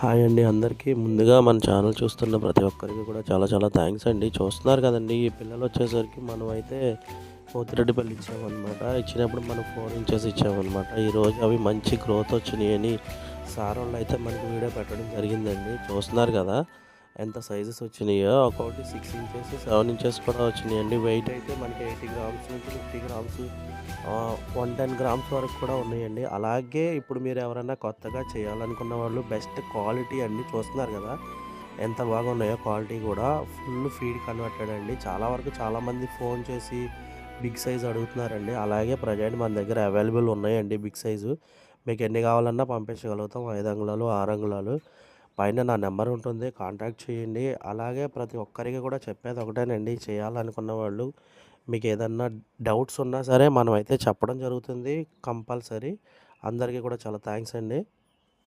Hi అండి అందరికీ. ముందుగా మన ఛానల్ చూస్తున్న ప్రతి ఒక్కరికి కూడా చాలా చాలా థ్యాంక్స్ అండి. చూస్తున్నారు కదండి ఈ పిల్లలు వచ్చేసరికి మనం అయితే పోతిరెడ్డిపల్లి ఇచ్చామన్నమాట. ఇచ్చినప్పుడు మనం ఫోర్ ఇంచెస్ ఇచ్చామన్నమాట. ఈరోజు అవి మంచి గ్రోత్ వచ్చినాయి అని సార్ వాళ్ళు అయితే మనకి వీడియో పెట్టడం జరిగిందండి. చూస్తున్నారు కదా ఎంత సైజెస్ వచ్చినాయో ఒకటి సిక్స్ ఇంచెస్ సెవెన్ ఇంచెస్ కూడా వచ్చినాయండి. వెయిట్ అయితే మనకి ఎయిటీ గ్రామ్స్ నుంచి fifty grams one ten grams వరకు కూడా ఉన్నాయండి. అలాగే ఇప్పుడు మీరు ఎవరైనా కొత్తగా చేయాలనుకున్న వాళ్ళు బెస్ట్ క్వాలిటీ అండి చూస్తున్నారు కదా. ఎంత బాగున్నాయో క్వాలిటీ కూడా ఫుల్ ఫీడ్ కన్వర్టెడ్ అండి. చాలా వరకు చాలామంది ఫోన్ చేసి బిగ్ సైజ్ అడుగుతున్నారండి. అలాగే ప్రజెంట్ మన దగ్గర అవైలబుల్ ఉన్నాయండి బిగ్ సైజు మీకు ఎన్ని కావాలన్నా పంపించగలుగుతాం. ఐదు అంగుళాలు ఆరు అంగుళాలు. పైన నా నెంబర్ ఉంటుంది కాంటాక్ట్ చేయండి. అలాగే ప్రతి ఒక్కరికి కూడా చెప్పేది ఒకటేనండి చేయాలనుకున్న వాళ్ళు మీకు ఏదన్నా డౌట్స్ ఉన్నా సరే మనం అయితే చెప్పడం జరుగుతుంది కంపల్సరీ. అందరికీ కూడా చాలా థ్యాంక్స్ అండి.